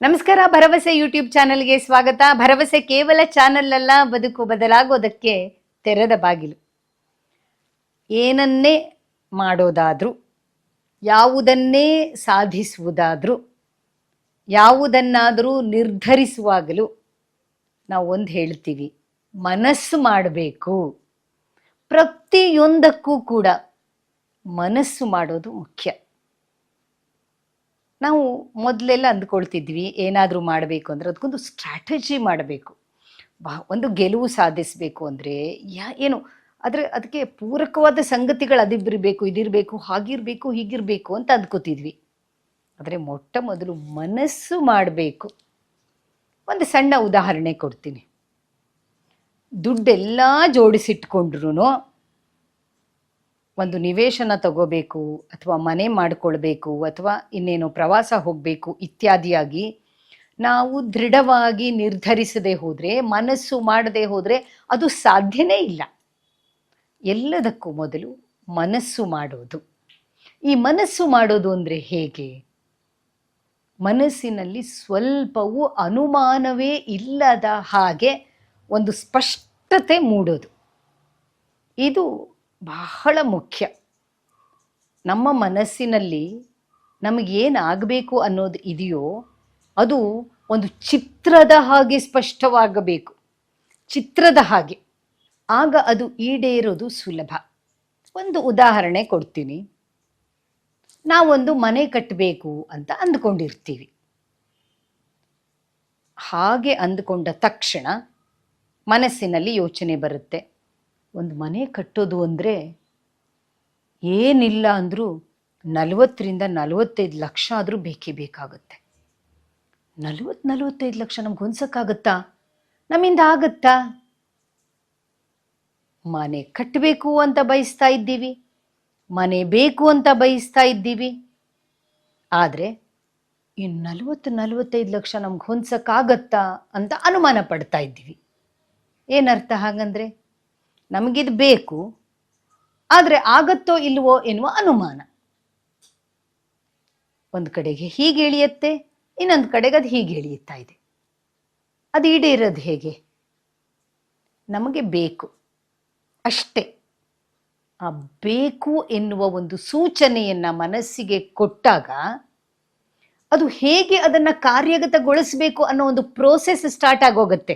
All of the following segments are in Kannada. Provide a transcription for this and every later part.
ನಮಸ್ಕಾರ, ಭರವಸೆ ಯೂಟ್ಯೂಬ್ ಚಾನೆಲ್ಗೆ ಸ್ವಾಗತ. ಭರವಸೆ ಕೇವಲ ಚಾನೆಲ್ ಅಲ್ಲ, ಬದುಕು ಬದಲಾಗೋದಕ್ಕೆ ತೆರೆದ ಬಾಗಿಲು. ಏನನ್ನೇ ಮಾಡೋದಾದ್ರೂ, ಯಾವುದನ್ನೇ ಸಾಧಿಸುವುದಾದ್ರೂ, ಯಾವುದನ್ನಾದರೂ ನಿರ್ಧರಿಸುವಾಗಲೂ ನಾವು ಒಂದು ಹೇಳ್ತೀವಿ, ಮನಸ್ಸು ಮಾಡಬೇಕು. ಪ್ರತಿಯೊಂದಕ್ಕೂ ಕೂಡ ಮನಸ್ಸು ಮಾಡೋದು ಮುಖ್ಯ. ನಾವು ಮೊದಲೆಲ್ಲ ಅಂದ್ಕೊಳ್ತಿದ್ವಿ, ಏನಾದರೂ ಮಾಡಬೇಕು ಅಂದರೆ ಅದಕ್ಕೊಂದು ಸ್ಟ್ರಾಟಜಿ ಮಾಡಬೇಕು. ಬಾ, ಒಂದು ಗೆಲುವು ಸಾಧಿಸಬೇಕು ಅಂದರೆ ಯಾ, ಏನು, ಆದರೆ ಅದಕ್ಕೆ ಪೂರಕವಾದ ಸಂಗತಿಗಳು ಅದಿರಬೇಕು, ಇದಿರಬೇಕು, ಹಾಗಿರಬೇಕು, ಹೀಗಿರಬೇಕು ಅಂತ ಅಂದ್ಕೋತಿದ್ವಿ. ಆದರೆ ಮೊಟ್ಟ ಮೊದಲು ಮನಸ್ಸು ಮಾಡಬೇಕು. ಒಂದು ಸಣ್ಣ ಉದಾಹರಣೆ ಕೊಡ್ತೀನಿ. ದುಡ್ಡೆಲ್ಲ ಜೋಡಿಸಿಟ್ಕೊಂಡ್ರು ಒಂದು ನಿವೇಶನ ತಗೋಬೇಕು ಅಥವಾ ಮನೆ ಮಾಡಿಕೊಳ್ಬೇಕು ಅಥವಾ ಇನ್ನೇನು ಪ್ರವಾಸ ಹೋಗಬೇಕು ಇತ್ಯಾದಿಯಾಗಿ ನಾವು ದೃಢವಾಗಿ ನಿರ್ಧರಿಸದೆ ಹೋದರೆ, ಮನಸ್ಸು ಮಾಡದೆ ಹೋದರೆ ಅದು ಸಾಧ್ಯನೇ ಇಲ್ಲ. ಎಲ್ಲದಕ್ಕೂ ಮೊದಲು ಮನಸ್ಸು ಮಾಡೋದು. ಈ ಮನಸ್ಸು ಮಾಡೋದು ಅಂದರೆ ಹೇಗೆ? ಮನಸ್ಸಿನಲ್ಲಿ ಸ್ವಲ್ಪವೂ ಅನುಮಾನವೇ ಇಲ್ಲದ ಹಾಗೆ ಒಂದು ಸ್ಪಷ್ಟತೆ ಮೂಡೋದು. ಇದು ಬಹಳ ಮುಖ್ಯ. ನಮ್ಮ ಮನಸ್ಸಿನಲ್ಲಿ ನಮಗೇನಾಗಬೇಕು ಅನ್ನೋದು ಇದೆಯೋ ಅದು ಒಂದು ಚಿತ್ರದ ಹಾಗೆ ಸ್ಪಷ್ಟವಾಗಬೇಕು. ಚಿತ್ರದ ಹಾಗೆ. ಆಗ ಅದು ಈಡೇರೋದು ಸುಲಭ. ಒಂದು ಉದಾಹರಣೆ ಕೊಡ್ತೀನಿ. ನಾವೊಂದು ಮನೆ ಕಟ್ಟಬೇಕು ಅಂತ ಅಂದ್ಕೊಂಡಿರ್ತೀವಿ. ಹಾಗೆ ಅಂದುಕೊಂಡ ತಕ್ಷಣ ಮನಸ್ಸಿನಲ್ಲಿ ಯೋಚನೆ ಬರುತ್ತೆ. ಒಂದು ಮನೆ ಕಟ್ಟೋದು ಅಂದರೆ ಏನಿಲ್ಲ ಅಂದರೂ ನಲವತ್ತರಿಂದ ನಲವತ್ತೈದು ಲಕ್ಷ ಆದರೂ ಬೇಕೇ ಬೇಕಾಗುತ್ತೆ. ನಲವತ್ತು ನಲವತ್ತೈದು ಲಕ್ಷ ನಮ್ಗೆ ಹೊಂದ್ಸಕ್ಕಾಗತ್ತಾ? ನಮ್ಮಿಂದ ಆಗತ್ತಾ? ಮನೆ ಕಟ್ಟಬೇಕು ಅಂತ ಬಯಸ್ತಾ ಇದ್ದೀವಿ. ಮನೆ ಬೇಕು ಅಂತ ಬಯಸ್ತಾ ಇದ್ದೀವಿ. ಆದರೆ ಈ ನಲವತ್ತು, ನಲವತ್ತೈದು ಲಕ್ಷ ನಮ್ಗೆ ಹೊಂದ್ಸಕ್ಕಾಗತ್ತಾ ಅಂತ ಅನುಮಾನ ಪಡ್ತಾ ಇದ್ದೀವಿ. ಏನರ್ಥ ಹಾಗಂದ್ರೆ ನಮಗಿದು ಬೇಕು, ಆದರೆ ಆಗತ್ತೋ ಇಲ್ವೋ ಎನ್ನುವ ಅನುಮಾನ. ಒಂದು ಕಡೆಗೆ ಹೀಗೆ ಇಳಿಯತ್ತೆ ಇನ್ನೊಂದು ಕಡೆಗೆ ಅದು ಹೀಗೆ ಇಳಿಯುತ್ತಾ ಇದೆ. ಅದು ಈಡೇರೋದು ಹೇಗೆ? ನಮಗೆ ಬೇಕು, ಅಷ್ಟೇ. ಆ ಬೇಕು ಎನ್ನುವ ಒಂದು ಸೂಚನೆಯನ್ನ ಮನಸ್ಸಿಗೆ ಕೊಟ್ಟಾಗ ಅದು ಹೇಗೆ ಅದನ್ನ ಕಾರ್ಯಗತಗೊಳಿಸಬೇಕು ಅನ್ನೋ ಒಂದು ಪ್ರೋಸೆಸ್ ಸ್ಟಾರ್ಟ್ ಆಗೋಗುತ್ತೆ.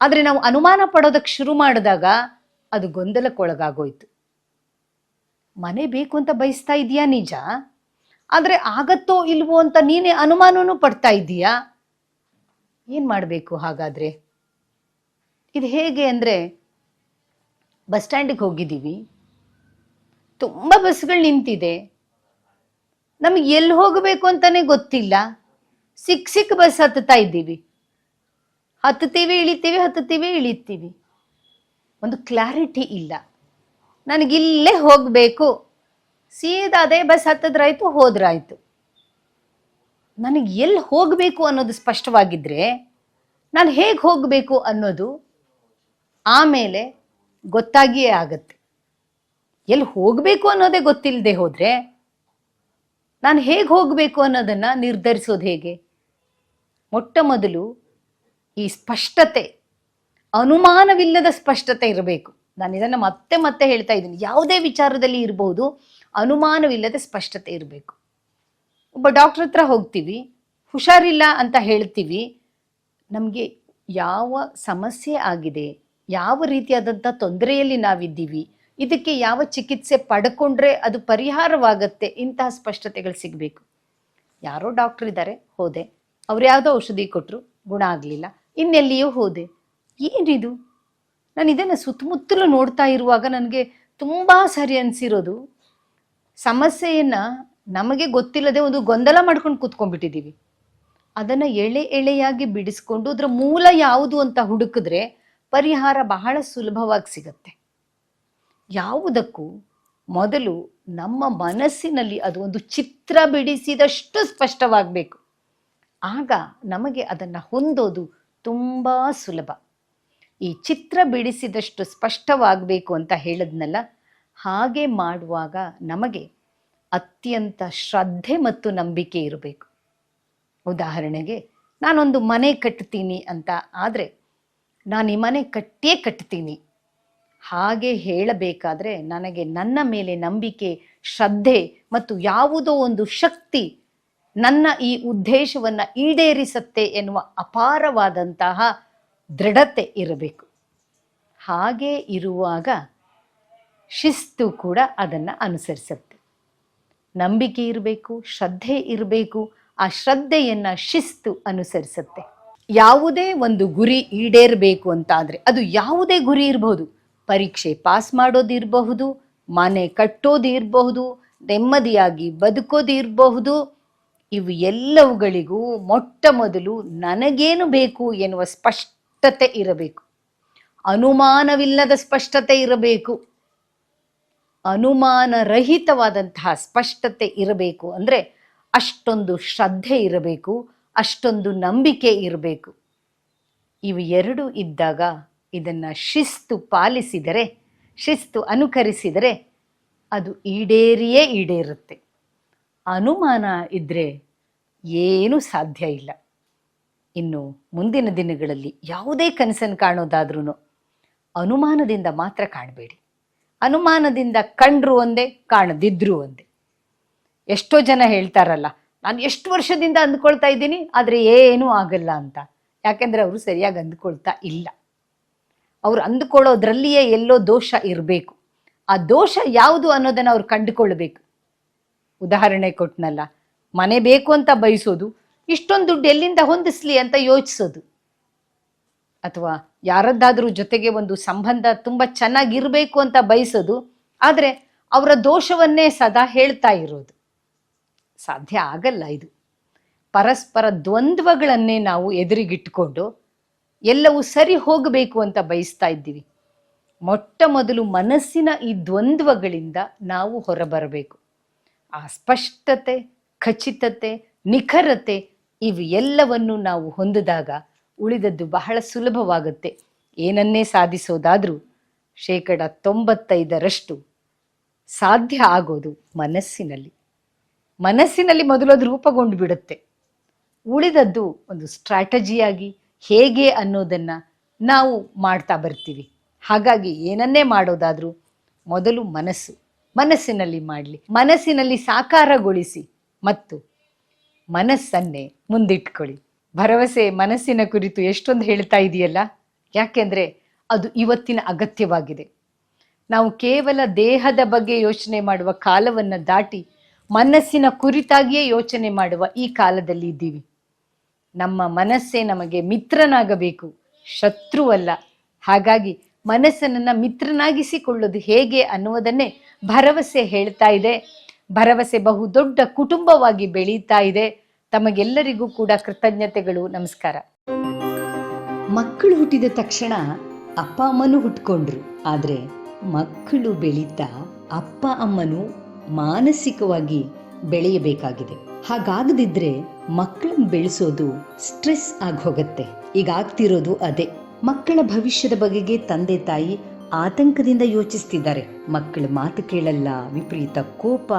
ಆದರೆ ನಾವು ಅನುಮಾನ ಪಡೋದಕ್ಕೆ ಶುರು ಮಾಡಿದಾಗ ಅದು ಗೊಂದಲಕ್ಕೊಳಗಾಗೋಯ್ತು. ಮನೆ ಬೇಕು ಅಂತ ಬಯಸ್ತಾ ಇದೀಯಾ ನಿಜ? ಆದರೆ ಆಗತ್ತೋ ಇಲ್ವೋ ಅಂತ ನೀನೇ ಅನುಮಾನನೂ ಪಡ್ತಾ ಇದ್ದೀಯಾ? ಏನು ಮಾಡಬೇಕು ಹಾಗಾದರೆ? ಇದು ಹೇಗೆ ಅಂದರೆ, ಬಸ್ ಸ್ಟ್ಯಾಂಡಿಗೆ ಹೋಗಿದ್ದೀವಿ. ತುಂಬ ಬಸ್ಗಳು ನಿಂತಿದೆ. ನಮಗೆ ಎಲ್ಲಿ ಹೋಗಬೇಕು ಅಂತಲೇ ಗೊತ್ತಿಲ್ಲ. ಸಿಕ್ಕ ಸಿಕ್ಕ ಬಸ್ ಹತ್ತುತ್ತಾ ಇದ್ದೀವಿ. ಹತ್ತುತ್ತೀವಿ ಇಳಿತೀವಿ ಹತ್ತುತ್ತೀವಿ ಇಳಿತೀವಿ ಒಂದು ಕ್ಲಾರಿಟಿ ಇಲ್ಲ. ನನಗಿಲ್ಲೇ ಹೋಗಬೇಕು. ಸೀದಾ ಅದೇ ಬಸ್ ಹತ್ತದ್ರಾಯ್ತು, ಹೋದ್ರಾಯ್ತು. ನನಗೆ ಎಲ್ಲಿ ಹೋಗಬೇಕು ಅನ್ನೋದು ಸ್ಪಷ್ಟವಾಗಿದ್ದರೆ ನಾನು ಹೇಗೆ ಹೋಗಬೇಕು ಅನ್ನೋದು ಆಮೇಲೆ ಗೊತ್ತಾಗಿಯೇ ಆಗತ್ತೆ. ಎಲ್ಲಿ ಹೋಗಬೇಕು ಅನ್ನೋದೇ ಗೊತ್ತಿಲ್ಲದೆ ಹೋದರೆ, ನಾನು ಹೇಗೆ ಹೋಗಬೇಕು ಅನ್ನೋದನ್ನು ನಿರ್ಧರಿಸೋದು ಹೇಗೆ? ಮೊಟ್ಟ ಮೊದಲು ಈ ಸ್ಪಷ್ಟತೆ, ಅನುಮಾನವಿಲ್ಲದ ಸ್ಪಷ್ಟತೆ ಇರಬೇಕು. ನಾನು ಇದನ್ನು ಮತ್ತೆ ಮತ್ತೆ ಹೇಳ್ತಾ ಇದ್ದೀನಿ. ಯಾವುದೇ ವಿಚಾರದಲ್ಲಿ ಇರಬಹುದು ಅನುಮಾನವಿಲ್ಲದೆ ಸ್ಪಷ್ಟತೆ ಇರಬೇಕು. ಒಬ್ಬ ಡಾಕ್ಟರ್ ಹತ್ರ ಹೋಗ್ತೀವಿ, ಹುಷಾರಿಲ್ಲ ಅಂತ ಹೇಳ್ತೀವಿ, ನಮಗೆ ಯಾವ ಸಮಸ್ಯೆ ಆಗಿದೆ, ಯಾವ ರೀತಿಯಾದಂಥ ತೊಂದರೆಯಲ್ಲಿ ನಾವಿದ್ದೀವಿ, ಇದಕ್ಕೆ ಯಾವ ಚಿಕಿತ್ಸೆ ಪಡ್ಕೊಂಡ್ರೆ ಅದು ಪರಿಹಾರವಾಗತ್ತೆ ಇಂತಹ ಸ್ಪಷ್ಟತೆಗಳು ಸಿಗಬೇಕು. ಯಾರೋ ಡಾಕ್ಟರ್ ಇದ್ದಾರೆ, ಹೋದೆ. ಅವ್ರು ಯಾವುದೋ ಔಷಧಿ ಕೊಟ್ಟರು ಗುಣ ಆಗಲಿಲ್ಲ. ಇನ್ನೆಲ್ಲಿಯೂ ಹೋದೆ. ಏನಿದು? ನಾನು ಇದನ್ನು ಸುತ್ತಮುತ್ತಲು ನೋಡ್ತಾ ಇರುವಾಗ ನನಗೆ ತುಂಬ ಸರಿ ಅನಿಸಿರೋದು. ಸಮಸ್ಯೆಯನ್ನು ನಮಗೆ ಗೊತ್ತಿಲ್ಲದೆ ಒಂದು ಗೊಂದಲ ಮಾಡ್ಕೊಂಡು ಕೂತ್ಕೊಂಡ್ಬಿಟ್ಟಿದ್ದೀವಿ. ಅದನ್ನು ಎಳೆ ಎಳೆಯಾಗಿ ಬಿಡಿಸ್ಕೊಂಡು ಅದರ ಮೂಲ ಯಾವುದು ಅಂತ ಹುಡುಕಿದ್ರೆ ಪರಿಹಾರ ಬಹಳ ಸುಲಭವಾಗಿ ಸಿಗತ್ತೆ. ಯಾವುದಕ್ಕೂ ಮೊದಲು ನಮ್ಮ ಮನಸ್ಸಿನಲ್ಲಿ ಅದು ಒಂದು ಚಿತ್ರ ಬಿಡಿಸಿದಷ್ಟು ಸ್ಪಷ್ಟವಾಗಬೇಕು. ಆಗ ನಮಗೆ ಅದನ್ನು ಹೊಂದೋದು ತುಂಬ ಸುಲಭ. ಈ ಚಿತ್ರ ಬಿಡಿಸಿದಷ್ಟು ಸ್ಪಷ್ಟವಾಗಬೇಕು ಅಂತ ಹೇಳಿದ್ನಲ್ಲ, ಹಾಗೆ ಮಾಡುವಾಗ ನಮಗೆ ಅತ್ಯಂತ ಶ್ರದ್ಧೆ ಮತ್ತು ನಂಬಿಕೆ ಇರಬೇಕು. ಉದಾಹರಣೆಗೆ, ನಾನೊಂದು ಮನೆ ಕಟ್ತೀನಿ ಅಂತ ಆದರೆ, ನಾನು ಈ ಮನೆ ಕಟ್ಟಿಯೇ ಕಟ್ತೀನಿ. ಹಾಗೆ ಹೇಳಬೇಕಾದ್ರೆ, ನನಗೆ ನನ್ನ ಮೇಲೆ ನಂಬಿಕೆ, ಶ್ರದ್ಧೆ ಮತ್ತು ಯಾವುದೋ ಒಂದು ಶಕ್ತಿ ನನ್ನ ಈ ಉದ್ದೇಶವನ್ನು ಈಡೇರಿಸತ್ತೆ ಎನ್ನುವ ಅಪಾರವಾದಂತಹ ದೃಢತೆ ಇರಬೇಕು. ಹಾಗೆ ಇರುವಾಗ ಶಿಸ್ತು ಕೂಡ ಅದನ್ನು ಅನುಸರಿಸುತ್ತೆ. ನಂಬಿಕೆ ಇರಬೇಕು, ಶ್ರದ್ಧೆ ಇರಬೇಕು, ಆ ಶ್ರದ್ಧೆಯನ್ನು ಶಿಸ್ತು ಅನುಸರಿಸುತ್ತೆ. ಯಾವುದೇ ಒಂದು ಗುರಿ ಈಡೇರಬೇಕು ಅಂತ ಆದರೆ ಅದು ಯಾವುದೇ ಗುರಿ ಇರಬಹುದು. ಪರೀಕ್ಷೆ ಪಾಸ್ ಮಾಡೋದಿರಬಹುದು, ಮನೆ ಕಟ್ಟೋದು ಇರಬಹುದು ನೆಮ್ಮದಿಯಾಗಿ ಬದುಕೋದು ಇರಬಹುದು ಇವು ಎಲ್ಲವುಗಳಿಗೂ ಮೊಟ್ಟ ಮೊದಲು ನನಗೇನು ಬೇಕು ಎನ್ನುವ ಸ್ಪಷ್ಟತೆ ಇರಬೇಕು. ಅನುಮಾನವಿಲ್ಲದ ಸ್ಪಷ್ಟತೆ ಇರಬೇಕು. ಅನುಮಾನರಹಿತವಾದಂತಹ ಸ್ಪಷ್ಟತೆ ಇರಬೇಕು ಅಂದರೆ ಅಷ್ಟೊಂದು ಶ್ರದ್ಧೆ ಇರಬೇಕು, ಅಷ್ಟೊಂದು ನಂಬಿಕೆ ಇರಬೇಕು. ಇವು ಎರಡು ಇದ್ದಾಗ ಇದನ್ನು ಶಿಸ್ತು ಪಾಲಿಸಿದರೆ, ಶಿಸ್ತು ಅನುಕರಿಸಿದರೆ ಅದು ಈಡೇರಿಯೇ ಈಡೇರುತ್ತೆ. ಅನುಮಾನ ಇದ್ದರೆ ಏನೂ ಸಾಧ್ಯ ಇಲ್ಲ. ಇನ್ನು ಮುಂದಿನ ದಿನಗಳಲ್ಲಿ ಯಾವುದೇ ಕನಸನ್ನು ಕಾಣೋದಾದ್ರೂ ಅನುಮಾನದಿಂದ ಮಾತ್ರ ಕಾಣಬೇಡಿ. ಅನುಮಾನದಿಂದ ಕಂಡ್ರು ಒಂದೇ, ಕಾಣದಿದ್ರು ಒಂದೇ. ಎಷ್ಟೋ ಜನ ಹೇಳ್ತಾರಲ್ಲ, ನಾನು ಎಷ್ಟು ವರ್ಷದಿಂದ ಅಂದ್ಕೊಳ್ತಾ ಇದ್ದೀನಿ, ಆದರೆ ಏನೂ ಆಗಲ್ಲ ಅಂತ. ಯಾಕೆಂದರೆ ಅವರು ಸರಿಯಾಗಿ ಅಂದ್ಕೊಳ್ತಾ ಇಲ್ಲ. ಅವ್ರು ಅಂದ್ಕೊಳ್ಳೋದ್ರಲ್ಲಿಯೇ ಎಲ್ಲೋ ದೋಷ ಇರಬೇಕು. ಆ ದೋಷ ಯಾವುದು ಅನ್ನೋದನ್ನು ಅವ್ರು ಕಂಡುಕೊಳ್ಬೇಕು. ಉದಾಹರಣೆ ಕೊಟ್ನಲ್ಲ. ಮನೆ ಬೇಕು ಅಂತ ಬಯಸೋದು, ಇಷ್ಟೊಂದು ದುಡ್ಡು ಎಲ್ಲಿಂದ ಹೊಂದಿಸ್ಲಿ ಅಂತ ಯೋಚಿಸೋದು. ಅಥವಾ ಯಾರದ್ದಾದ್ರೂ ಜೊತೆಗೆ ಒಂದು ಸಂಬಂಧ ತುಂಬ ಚೆನ್ನಾಗಿರಬೇಕು ಅಂತ ಬಯಸೋದು, ಆದರೆ ಅವರ ದೋಷವನ್ನೇ ಸದಾ ಹೇಳ್ತಾ ಇರೋದು. ಸಾಧ್ಯ ಆಗಲ್ಲ ಇದು. ಪರಸ್ಪರ ದ್ವಂದ್ವಗಳನ್ನೇ ನಾವು ಎದುರಿಗಿಟ್ಕೊಂಡು ಎಲ್ಲವೂ ಸರಿ ಹೋಗಬೇಕು ಅಂತ ಬಯಸ್ತಾ ಇದ್ದೀವಿ. ಮೊಟ್ಟ ಮೊದಲು ಮನಸ್ಸಿನ ಈ ದ್ವಂದ್ವಗಳಿಂದ ನಾವು ಹೊರಬರಬೇಕು. ಆ ಸ್ಪಷ್ಟತೆ, ಖಚಿತತೆ, ನಿಖರತೆ ಇವು ಎಲ್ಲವನ್ನು ನಾವು ಹೊಂದಿದಾಗ ಉಳಿದದ್ದು ಬಹಳ ಸುಲಭವಾಗುತ್ತೆ. ಏನನ್ನೇ ಸಾಧಿಸೋದಾದರೂ ಶೇಕಡ ತೊಂಬತ್ತೈದರಷ್ಟು ಸಾಧ್ಯ ಆಗೋದು ಮನಸ್ಸಿನಲ್ಲಿ. ಮನಸ್ಸಿನಲ್ಲಿ ಮೊದಲು ಅದು ರೂಪಗೊಂಡು ಬಿಡುತ್ತೆ. ಉಳಿದದ್ದು ಒಂದು ಸ್ಟ್ರಾಟಜಿಯಾಗಿ ಹೇಗೆ ಅನ್ನೋದನ್ನು ನಾವು ಮಾಡ್ತಾ ಬರ್ತೀವಿ. ಹಾಗಾಗಿ ಏನನ್ನೇ ಮಾಡೋದಾದರೂ ಮೊದಲು ಮನಸ್ಸು. ಮನಸ್ಸಿನಲ್ಲಿ ಮಾಡಲಿ. ಮನಸ್ಸಿನಲ್ಲಿ ಸಾಕಾರಗೊಳಿಸಿ ಮತ್ತು ಮನಸ್ಸನ್ನೇ ಮುಂದಿಟ್ಕೊಳ್ಳಿ. ಭರವಸೆ ಮನಸ್ಸಿನ ಕುರಿತು ಎಷ್ಟೊಂದು ಹೇಳ್ತಾ ಇದೆಯಲ್ಲ? ಯಾಕೆಂದರೆ ಅದು ಇವತ್ತಿನ ಅಗತ್ಯವಾಗಿದೆ. ನಾವು ಕೇವಲ ದೇಹದ ಬಗ್ಗೆ ಯೋಚನೆ ಮಾಡುವ ಕಾಲವನ್ನು ದಾಟಿ ಮನಸ್ಸಿನ ಕುರಿತಾಗಿಯೇ ಯೋಚನೆ ಮಾಡುವ ಈ ಕಾಲದಲ್ಲಿ ಇದ್ದೀವಿ. ನಮ್ಮ ಮನಸ್ಸೇ ನಮಗೆ ಮಿತ್ರನಾಗಬೇಕು. ಶತ್ರುವಲ್ಲ. ಹಾಗಾಗಿ ಮನಸ್ಸನ್ನು ಮಿತ್ರನಾಗಿಸಿಕೊಳ್ಳೋದು ಹೇಗೆ ಅನ್ನುವುದನ್ನೇ ಭರವಸೆ ಹೇಳ್ತಾ ಇದೆ. ಭರವಸೆ ಬಹು ದೊಡ್ಡ ಕುಟುಂಬವಾಗಿ ಬೆಳೀತಾ ಇದೆ. ತಮಗೆಲ್ಲರಿಗೂ ಕೂಡ ಕೃತಜ್ಞತೆಗಳು. ನಮಸ್ಕಾರ. ಮಕ್ಕಳು ಹುಟ್ಟಿದ ತಕ್ಷಣ ಅಪ್ಪ ಅಮ್ಮನು ಹುಟ್ಕೊಂಡ್ರು. ಆದರೆ ಮಕ್ಕಳು ಬೆಳೀತಾ ಅಪ್ಪ ಅಮ್ಮನು ಮಾನಸಿಕವಾಗಿ ಬೆಳೆಯಬೇಕಾಗಿದೆ. ಹಾಗಾಗದಿದ್ರೆ ಮಕ್ಕಳನ್ನ ಬೆಳೆಸೋದು ಸ್ಟ್ರೆಸ್ ಆಗಿ ಹೋಗುತ್ತೆ. ಈಗ ಆಗ್ತಿರೋದು ಅದೇ. ಮಕ್ಕಳ ಭವಿಷ್ಯದ ಬಗೆಗೆ ತಂದೆ ತಾಯಿ ಆತಂಕದಿಂದ ಯೋಚಿಸ್ತಿದ್ದಾರೆ. ಮಕ್ಕಳ ಮಾತು ಕೇಳಲ್ಲ, ವಿಪರೀತ ಕೋಪ,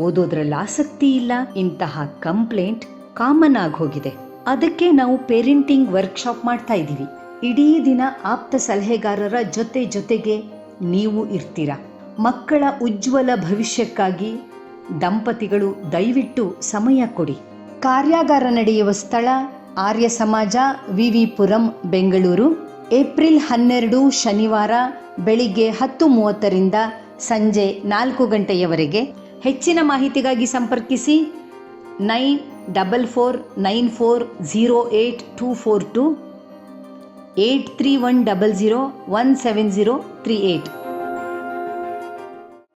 ಓದೋದ್ರಲ್ಲಿ ಆಸಕ್ತಿ ಇಲ್ಲ, ಇಂತಹ ಕಂಪ್ಲೇಂಟ್ ಕಾಮನ್ ಆಗಿ ಹೋಗಿದೆ. ಅದಕ್ಕೆ ನಾವು ಪೇರೆಂಟಿಂಗ್ ವರ್ಕ್ಶಾಪ್ ಮಾಡ್ತಾ ಇದ್ದೀವಿ. ಇಡೀ ದಿನ ಆಪ್ತ ಸಲಹೆಗಾರರ ಜೊತೆ ಜೊತೆಗೆ ನೀವು ಇರ್ತೀರಾ? ಮಕ್ಕಳ ಉಜ್ವಲ ಭವಿಷ್ಯಕ್ಕಾಗಿ ದಂಪತಿಗಳು ದಯವಿಟ್ಟು ಸಮಯ ಕೊಡಿ. ಕಾರ್ಯಾಗಾರ ನಡೆಯುವ ಸ್ಥಳ ಆರ್ಯ ಸಮಾಜ ವಿವಿಪುರಂ ಬೆಂಗಳೂರು. ಏಪ್ರಿಲ್ ಹನ್ನೆರಡು, ಶನಿವಾರ, ಬೆಳಿಗ್ಗೆ ಹತ್ತು ಮೂವತ್ತರಿಂದ ಸಂಜೆ ನಾಲ್ಕು ಗಂಟೆಯವರೆಗೆ ಹೆಚ್ಚಿನ ಮಾಹಿತಿಗಾಗಿ ಸಂಪರ್ಕಿಸಿ nine double four nine four zero eight two four two eight three one double zero one seven zero three eight